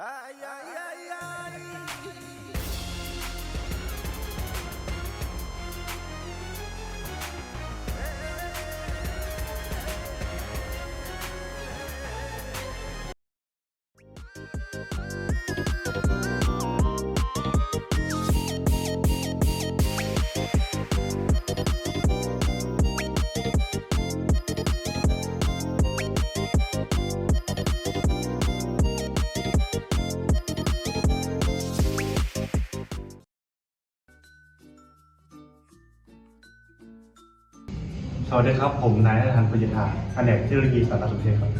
Ai, ai, ai. สวัสดีครับ ผมนายนัทพันธ์ปุญญาแผนกเทคโนโลยีสารสนเทศครับ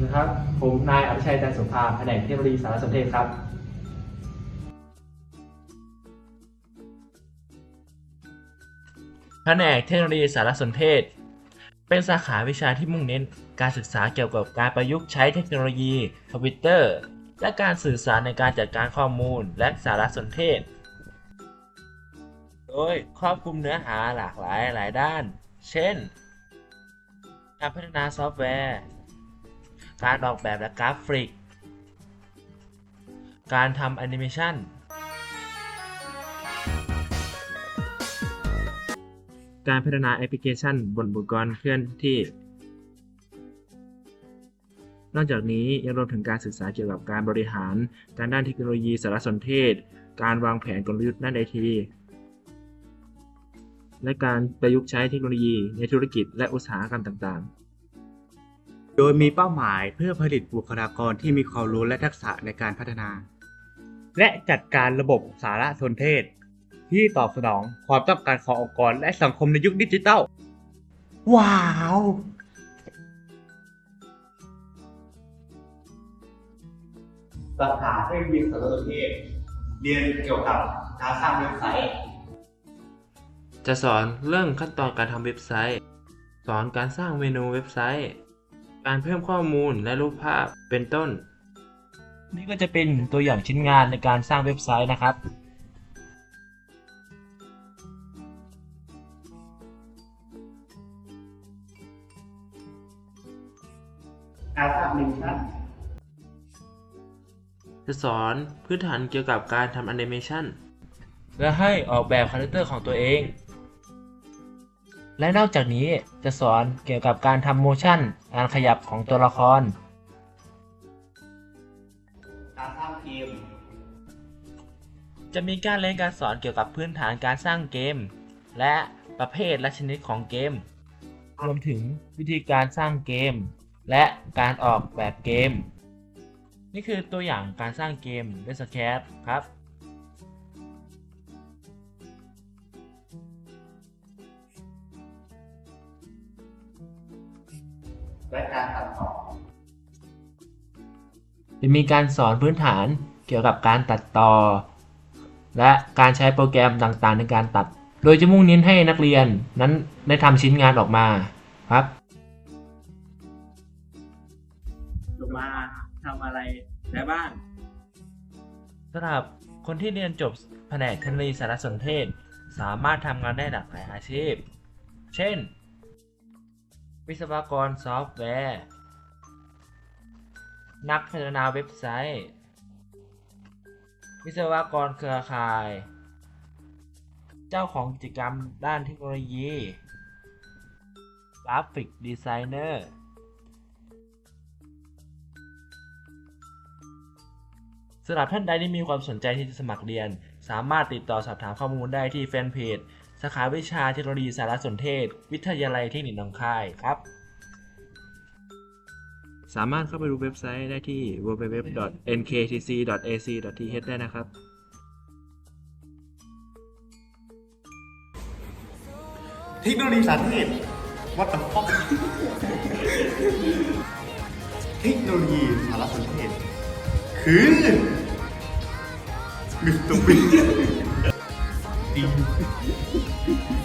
นะครับ ผมนายอภิชัยจันทร์สงครามแผนกเทคโนโลยีสารสนเทศครับ แผนกเทคโนโลยีสารสนเทศ เป็นสาขาวิชาที่มุ่งเน้นการศึกษาเกี่ยวกับการประยุกต์ใช้เทคโนโลยีคอมพิวเตอร์ และการสื่อสารในการจัดการข้อมูลและสารสนเทศ โดยครอบคลุมเนื้อหาหลากหลายหลายด้าน เช่น การพัฒนาซอฟต์แวร์ การออกแบบและกราฟิก การทำแอนิเมชันการพัฒนาแอปพลิเคชันบนอุปกรณ์เคลื่อนที่ นอกจากนี้ยังรวมถึงการศึกษาเกี่ยวกับการบริหาร การด้านเทคโนโลยีสารสนเทศ การวางแผนกลยุทธ์ด้านไอที และการประยุกต์ใช้เทคโนโลยีในธุรกิจและอุตสาหกรรมต่างๆ โดยมีเป้าหมายเพื่อผลิตบุคลากรที่มีความรู้และทักษะในการพัฒนา และจัดการระบบสารสนเทศ ที่ตอบสนองความต้องการขององค์กรและสังคมในยุคดิจิทัล ว้าวสาขาเทคโนโลยีสารสนเทศ เรียนเกี่ยวกับการสร้างเว็บไซต์ จะสอนเรื่องขั้นตอนการทำเว็บไซต์ สอนการสร้างเมนูเว็บไซต์ การเพิ่มข้อมูลและรูปภาพเป็นต้น นี่ก็จะเป็นตัวอย่างชิ้นงานในการสร้างเว็บไซต์นะครับการสร้างลิงก์ชั่นจะสอนพื้นฐานเกี่ยวกับการทำแอนิเมชันและให้ออกแบบคาแรคเตอร์ของตัวเอง และนอกจากนี้จะสอนเกี่ยวกับการทำโมชั่นการขยับของตัวละคร การสร้างเกม จะมีการเรียนการสอนเกี่ยวกับพื้นฐานการสร้างเกม และประเภทและชนิดของเกม รวมถึงวิธีการสร้างเกม และการออกแบบเกม นี่คือตัวอย่างการสร้างเกมด้วยสแครครับ และการตัดต่อจะมีการสอนพื้นฐานเกี่ยวกับการตัดต่อ และการใช้โปรแกรมต่างๆ ในการตัด โดยจะมุ่งเน้นให้นักเรียนนั้นได้ทำชิ้นงานออกมาครับลงมาทำอะไรได้บ้างสำหรับคนที่เรียนจบแผนกเทคโนโลยีสารสนเทศ สามารถทำงานได้หลากหลายอาชีพ เช่น วิศวกรซอฟต์แวร์ นักพัฒนาเว็บไซต์ วิศวกรเครือข่าย เจ้าของกิจกรรมด้านเทคโนโลยี กราฟิกดีไซเนอร์สำหรับท่านใดที่มีความสนใจที่จะสมัครเรียน สามารถติดต่อสอบถามข้อมูลได้ที่แฟนเพจ สาขาวิชาเทคโนโลยีสารสนเทศ วิทยาลัยเทคนิคหนองคายครับ สามารถเข้าไปดูเว็บไซต์ได้ที่ www.nktc.ac.th ได้นะครับ เทคโนโลยีสารสนเทศวัดตฟอกเทคโนโลยีสารสนเทศ คือมิสเตอร์บี Thank you.